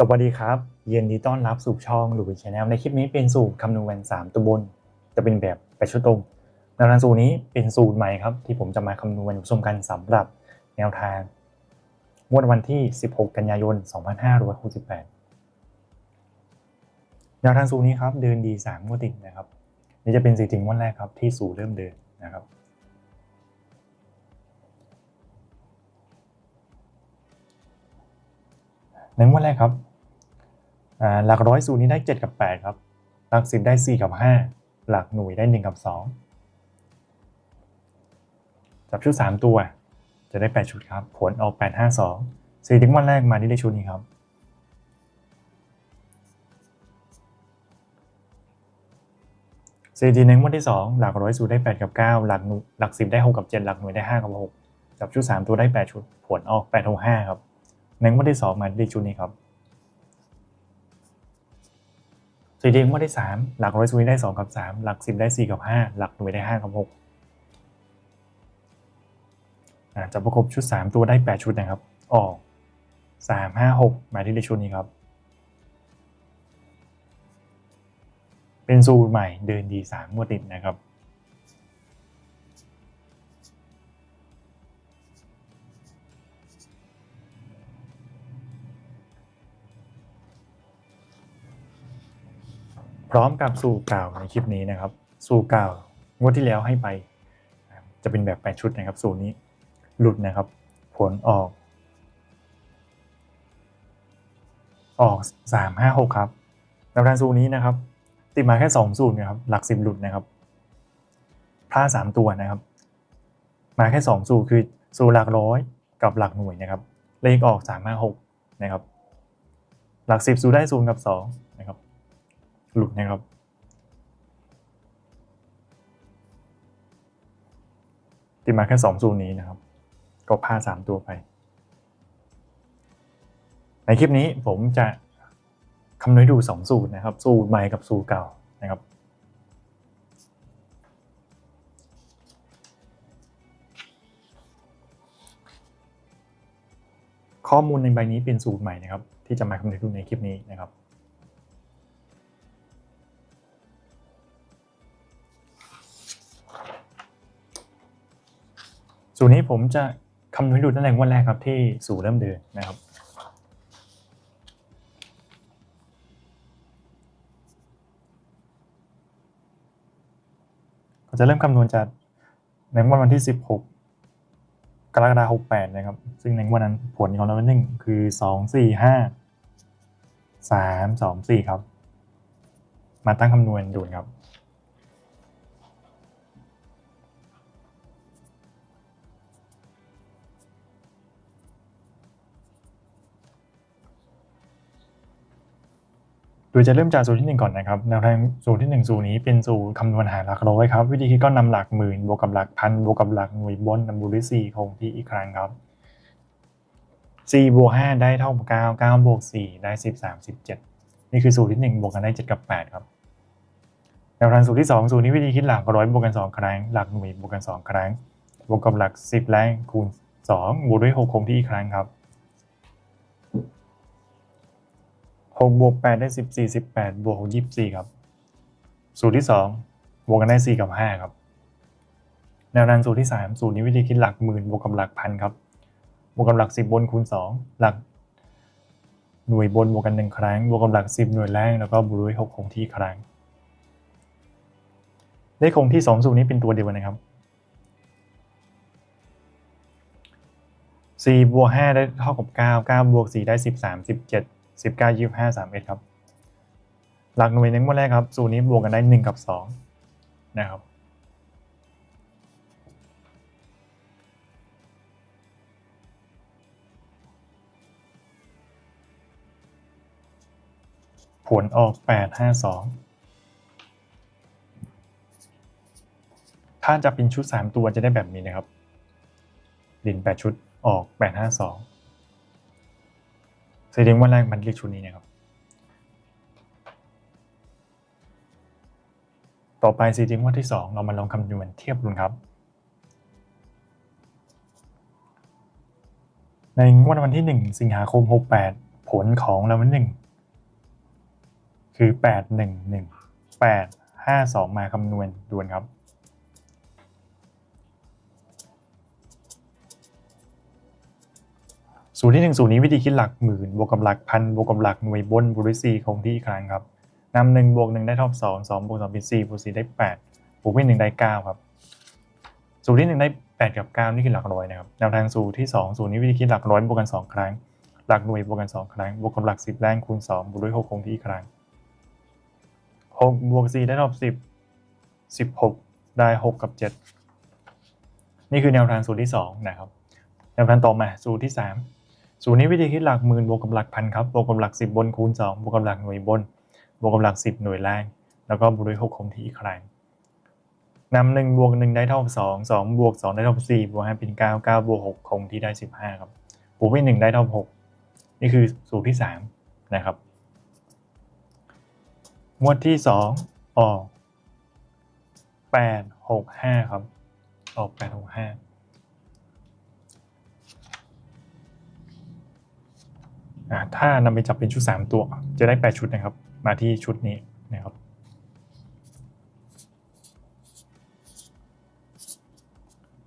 สวัสดีครับยินดีต้อนรับสู่ช่องหลุยชาแนลในคลิปนี้เป็นสูตรคำนวณ3ตัวบน จะเป็นแบบแปดชุดตรงแนวทางสูตรนี้เป็นสูตรใหม่ครับ ที่ผมจะมาคำนวณชมกันสำหรับแนวทางงวดวันที่ 16 กันยายน 2568 แนวทางสูตรนี้ครับเดินดี3งวดติดนะครับ นี่จะเป็นสีถึงงวันแรกครับที่สูตรเริ่มเดินนะครับในงวดแรกครับ หลักร้อยสูตรนี้ได้ 7 กับ 8 ครับ หลักสิบได้ 4 กับ 5 หลักหน่วยได้ 1 กับ 2 จับชุด 3 ตัว จะได้ 8 ชุดครับ ผลออก8 5 2สี่ถึงวันแรกมาที่ได้ชุดนี้ครับสี่ทีหนึ่งวันที่ 2 หลักร้อยสูตรได้ 8 กับ 9 หลักหน่วยหลักสิบได้ 6 กับ 7 หลักหน่วยได้ 5 กับ 6 จับชุด 3 ตัวได้ 8 ชุด ผลออก8 6 5 ครับ ในงวดที่สองมาที่ชุดนี้ครับ สี่ทีงวดที่สามหลักร้อยสุดได้สองกับสามหลักสิบได้สี่กับห้าหลักหน่วยได้ห้ากับหกจะประกบชุดสามตัวได้แปดชุดนะครับ ออกสามห้าหกมาที่เลขชุดนี้ครับ เป็นสูตรใหม่เดินดีสามงวดติดนะครับ พร้อมกับสูตรเก่าในคลิปนี้นะครับ สูตรเก่างวดที่แล้วให้ไป จะเป็นแบบแปดชุดนะครับ สูตรนี้หลุดนะครับ ผลออก ออกสามห้าหกครับแนวทางสูตรนี้นะครับ ติดมาแค่สองสูตรนะครับ หลักสิบหลุดนะครับพลาดสามตัวนะครับ มาแค่สองสูตรคือสูตรหลักร้อยกับหลักหน่วยนะครับ เลขออกสามห้าหกนะครับ หลักสิบสูตรได้ศูนย์กับสองนะครับ หลุดนะครับติดมาแค่สองสูตรนี้นะครับ ก็พลาดสามตัวไป ในคลิปนี้ผมจะคำนวณดูสองสูตรนะครับ สูตรใหม่กับสูตรเก่านะครับข้อมูลในใบนี้เป็นสูตรใหม่นะครับ ที่จะมาคำนวณดูในคลิปนี้นะครับ สูตรนี้ผมจะคำนวณให้ดูตั้งแต่งวันแรกครับที่สูตรเริ่มเดินนะครับ ก็จะเริ่มคำนวณจากในวันวันที่ 16 กรกฎาคม68 นะครับ ซึ่งในวันนั้นผลของเราหนึ่งคือ 2 4 5 3 2 4 ครับ มาตั้งคำนวณดูนครับ โดยจะเริ่มจากสูตรที่ 1 ก่อนนะครับแนวทางสูตรที่ 1 สูตรนี้เป็นสูตรคำนวณหารหลักร้อยครับ วิธีคิดก็นำหลักหมื่นบวกกับหลักพันบวกกับหลักหน่วยบนนำบวกด้วย4คงที่อีกครั้งครับ4บวก5ได้เท่ากับ9 9บวก4ได้13 17นี่คือสูตรที่ 1 บวกกันได้ 7 กับ 8 ครับแนวทางสูตรที่ 2 สูตรนี้วิธีคิดหลักร้อยบวกกัน 2 ครั้ง หลักหน่วยบวกกัน 2 ครั้ง บวกกับหลัก 10 แรงคูณ 2 บวกด้วย 6 คงที่อีกครั้งครับ หกบวกแปดได้สิบสี่สิบแปดบวกยี่สิบสี่ครับ สูตรที่สองบวกกันได้สี่กับห้าครับ แนวทางสูตรที่สามสูตรนี้วิธีคิดหลักหมื่นบวกกับหลักพันครับ บวกกับหลักสิบบนคูณสองหลักหน่วยบนบวกกันหนึ่งครั้ง บวกกับหลักสิบหน่วยแรกแล้วก็บวกด้วยหกคงที่ครั้ง เลขคงที่สองสูตรนี้เป็นตัวเดียวกันนะครับสี่บวกห้าได้เท่ากับเก้าเก้าบวกสี่ได้สิบ สิบเก้ายี่ห้าสามเอ็ดครับ หลักหน่วยหนึ่งวันแรกครับ สูตรนี้บวกกันได้หนึ่งกับสองนะครับผลออกแปดห้าสองถ้าจะเป็นชุดสามตัวจะได้แบบนี้นะครับ ดินแปดชุดออกแปดห้าสอง แสดงว่าแรกมันเรียกชุดนี้นะครับ ต่อไปสีทิงว่าที่ 2 เรามาลองคำนวณเทียบดูครับ ในงวดวันที่ 1 สิงหาคม 68 ผลของรางวัลหนึ่งคือแปดหนึ่งหนึ่งแปดห้าสองมาคำนวณดวนครับ สูตรที่หนึ่งสูตรนี้วิธีคิดหลักหมื่นบวกกับหลักพันบวกกับหลักหน่วยบนบวกด้วยสี่คงที่อีกครั้งครับนำหนึ่งบวกหนึ่งได้เท่าสองสองบวกสองเป็นสี่บวกสี่ได้แปดบวกด้วยหนึ่งได้เก้าครับสูตรที่หนึ่งได้แปดกับเก้านี่คือหลักร้อยนะครับแนวทางสูตรที่สองสูตรนี้วิธีคิดหลักร้อยบวกกันสองครั้ง หลักหน่วยบวกกันสองครั้งบวกกับหลักสิบแรงคูณสองบวกด้วยหกคงที่อีกครั้งหกบวกสี่ได้เท่าสิบสิบหกได้หกกับเจ็ดนี่คือแนวทางสูตรที่สองนะครับแนวทางต่อมาสูตรที่สาม สูตรนี้วิธีคิดหลักหมื่นบวกกับหลักพันครับบวกกับหลักสิบบนคูณสองบวกกับหลักหน่วยบน บวกกับหลักสิบหน่วยแรงแล้วก็บวกด้วยหกคงที่อีกครั้งนำหนึ่งบวกหนึ่งได้เท่าสองสองบวกสองได้เท่าสี่บวกห้าเป็นเก้าเก้าบวกหกคงที่ได้สิบห้าครับบวกด้วยหนึ่งได้เท่าหกนี่คือสูตรที่สามนะครับงวดที่สองออกแปดหกห้าครับ ออกแปดหกห้า ถ้านำไปจับเป็นชุด 3 ตัว จะได้ 8 ชุดนะครับ มาที่ชุดนี้นะครับ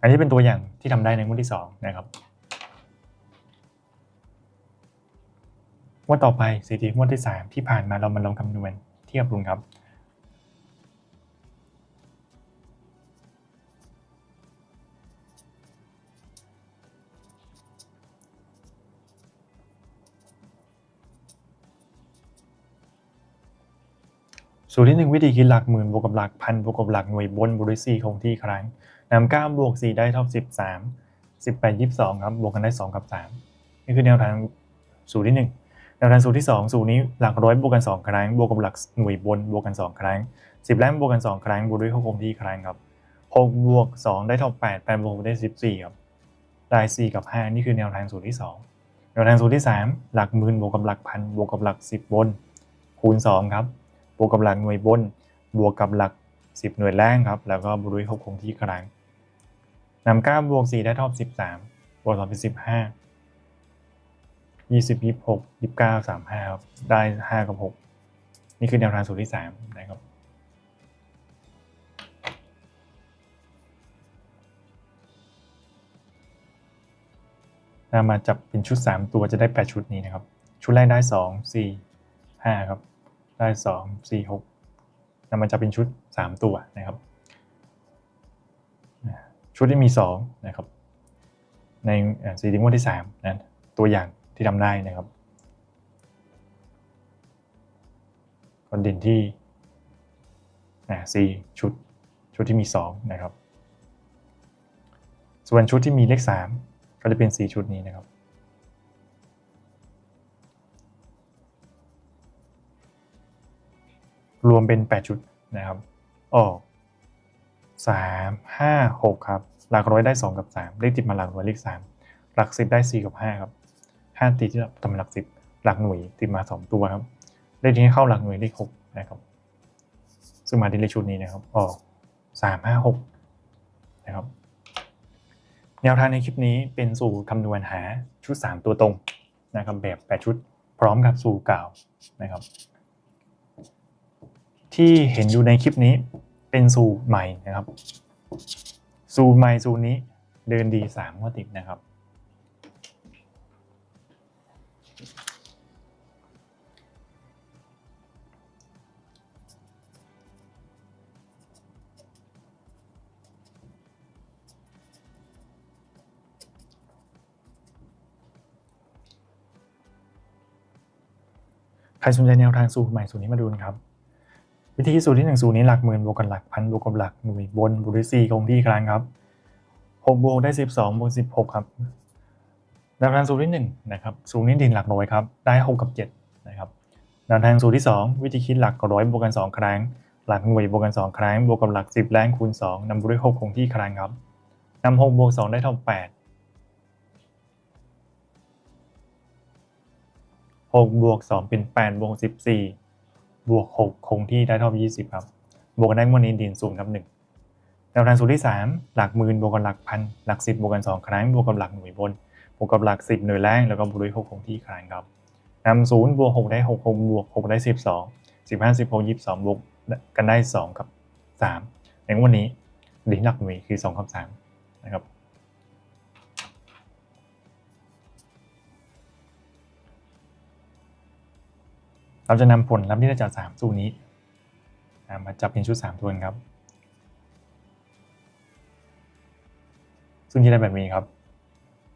อันนี้เป็นตัวอย่างที่ทำได้ในงวดที่ 2 นะครับงวดต่อไปสถิติงวดที่ 3 ที่ผ่านมาเรามาลองคำนวณเทียบดูครับ สูตรที่หนึ่งวิธีคิดหลักหมื่นบวกกับหลักพันบวกกับหลักหน่วยบนบวกด้วยสี่คงที่ครั้งนำเก้าบวกสี่ได้เท่าสิบสามสิบแปดยี่สิบสองครับบวกกันได้สองกับสามนี่คือแนวทางสูตรที่หนึ่งแนวทางสูตรที่สองสูตรนี้หลักร้อยบวกกันสองครั้ง บวกกับหลักหน่วยบนบวกกันสองครั้งสิบแรมบวกกันสองครั้งบวกด้วยคงที่ครั้งครับหกบวกสองได้เท่าแปดแปดบวกได้สิบสี่ครับได้สี่กับห้านี่คือแนวทางสูตรที่สองแนวทางสูตรที่สามหลักหมื่นบวกกับหลักพันบวกกับหลักสิบบน คูณสองครับ บวกกับหลักหน่วยบน บวกกับหลัก 10 หน่วยแรงครับ แล้วก็บวกด้วยหกคงที่ครั้งนำเก้าบวกสี่ได้เท่าสิบสามบวกสองเป็นสิบห้ายี่สิบยี่หกยี่เก้าสามห้าครับ ได้ห้ากับหกนี่คือแนวทางสูตรที่สามนะครับนำมาจับเป็นชุด 3 ตัวจะได้ 8 ชุดนี้นะครับ ชุดแรกได้ 2 4 5 ครับ ได้สองสี่หกนำมันจะเป็นชุดสามตัวนะครับ ชุดที่มีสองนะครับ ในสีดิงวดที่สามนะตัวอย่างที่ทำได้นะครับคนเด่นที่สี่ชุดชุดที่มีสองนะครับ ส่วนชุดที่มีเลขสามก็จะเป็นสี่ชุดนี้นะครับ รวมเป็น 8 ชุดนะครับ ออกสามห้าหกครับ หลักร้อยได้ 2 กับ 3 เลขติดมาหลักร้อยเลข 3 หลักสิบได้ 4 กับ 5 ครับ 5ติดที่ตำหลักสิบหลักหน่วยติดมา 2 ตัวครับ เลขที่เข้าหลักหน่วยเลข 6 นะครับ ซึ่งมาที่เลขชุดนี้นะครับ ออก 3 5 6 นะครับ แนวทางในคลิปนี้เป็นสูตรคำนวณหาชุด 3 ตัวตรงนะครับแบบ 8 ชุด พร้อมกับสูตรเก่าวนะครับ ที่เห็นอยู่ในคลิปนี้เป็นสูใหม่นะครับสูใหม่สูนี้เดินดีสามงวดติดนะครับ ใครสนใจแนวทางสูตรใหม่สูตรนี้มาดูนะครับ วิธีสูตรที่หนึ่งสูตรนี้หลักหมื่นบวกกับหลักพันบวกกับหลักหน่วยบนบวกด้วยสี่คงที่ครั้งครับหกบวกได้สิบสองบวกสิบหกครับแนวทางสูตรที่หนึ่งนะครับสูตรนี้ดินหลักร้อยครับได้หกกับเจ็ดนะครับแนวทางสูตรที่สองวิธีคิดหลักร้อยบวกกันสองครั้ง หลักหน่วยบวกกันสองครั้งบวกกับหลักสิบแรงคูณสองนำบวกด้วยหกคงที่ครั้งครับนำหกบวกสองได้เท่าแปดหกบวกสองเป็นแปดบวกสิ บวกหกคงที่ได้เท่ายี่สิบครับ บวกกันได้วันนี้ดินศูนย์ครับหนึ่งแนวทางสูตรที่สามหลักหมื่นบวกกับหลักพันหลักสิบบวกกันสองครั้ง บวกกับหลักหน่วยบน บวกกับหลักสิบหน่วยแรงแล้วก็บวกด้วยหกคงที่ครั้งครับนำศูนย์บวกหกได้หกหกบวกหกได้สิบสองสิบห้าสิบหกยี่สองบวกกันได้สองกับสามในวันนี้ลิ้นหลักหน่วยคือสองกับสามนะครับ เราจะนำผลลัพธ์ที่ได้จากสามสูตรนี้ มาจับเป็นชุดสามตัวครับ ซึ่งจะได้แบบนี้ครับ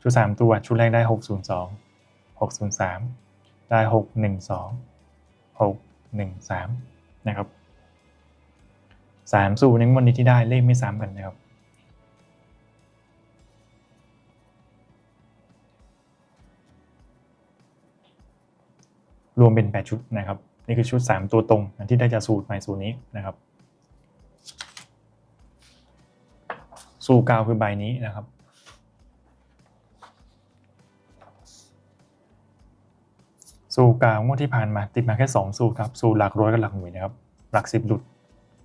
ชุดสามตัวชุดแรกได้หกศูนย์สองหกศูนย์สามได้หกหนึ่งสองหกหนึ่งสามนะครับสามสูตรในวันนี้ที่ได้เลขไม่ซ้ำกันนะครับ รวมเป็น 8 ชุดนะครับ นี่คือชุด 3 ตัวตรงที่ได้จากสูตรใหม่สูตรนี้นะครับ สูตรกาวคือใบนี้นะครับ สูตรกาวงวดที่ผ่านมาติดมาแค่ 2 สูตรครับ สูตรหลักร้อยกับหลักหน่วยนะครับ หลัก 10หลุด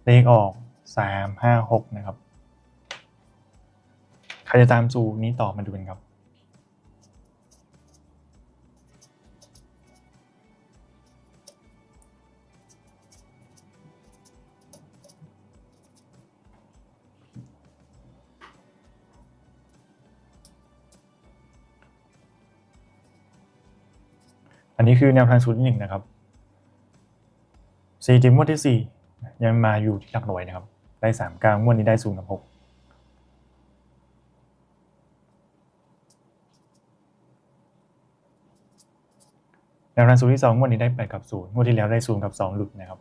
เลขออก 3 5 6 นะครับ ใครจะตามสูตรนี้ต่อมาดูกันครับ นนี้คือแนวทางสูตรที่หนึ่งนะครับสี่ทีมงวดที่สี่ยังมาอยู่ที่หลักหน่วยนะครับ ได้สามเก้างวดนี้ได้ศูนย์กับหกแนวทางสูตรที่สองงวดนี้ได้แปดกับศูนย์งวดที่แล้วได้ศูนย์กับสองหลุดนะครับ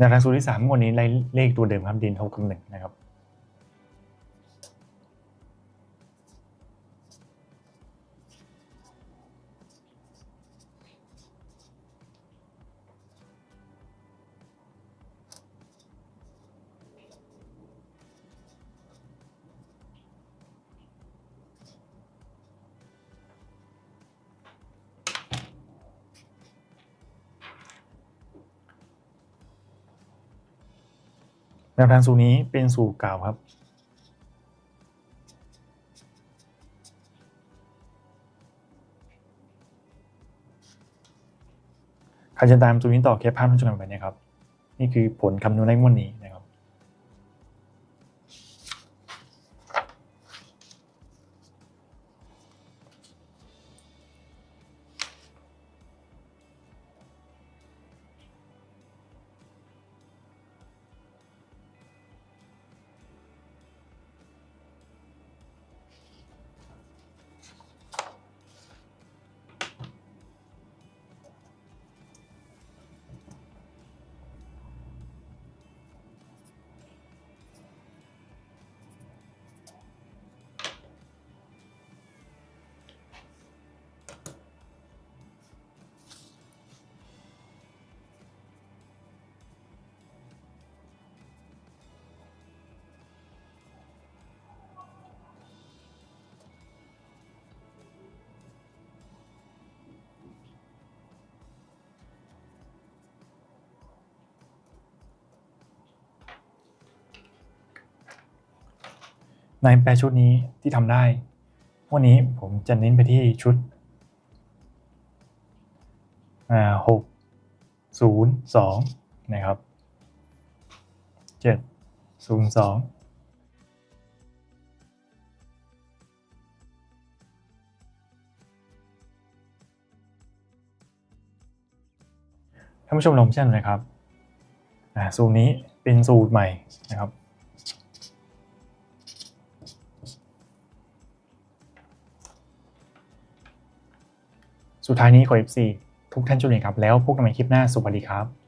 แนวทางสูตรที่สามงวดนี้ได้เลขตัวเดิมครับดินทกกับหนึ่งนะครับ นวทางสูตรนี้เป็นสูตรเก่าครับ ใครจะตามสูตรนี้ต่อแค่ภาพที่จุกันไปเนี่ยครับ นี่คือผลคำนวณในวันนี้นะครับ ในแปรชุดนี้ที่ทำได้วันนี้ผมจะเน้นไปที่ชุดหกศูนย์สองนะครับเจ็ดศูนย์สองท่านผู้ชมลองเช่นนะครับสูตรนี้เป็นสูตรใหม่นะครับ สุดท้ายนี้ขอ F4 ทุกท่านจุดเลยครับ แล้วพบกันใหม่คลิปหน้าสวัสดีครับ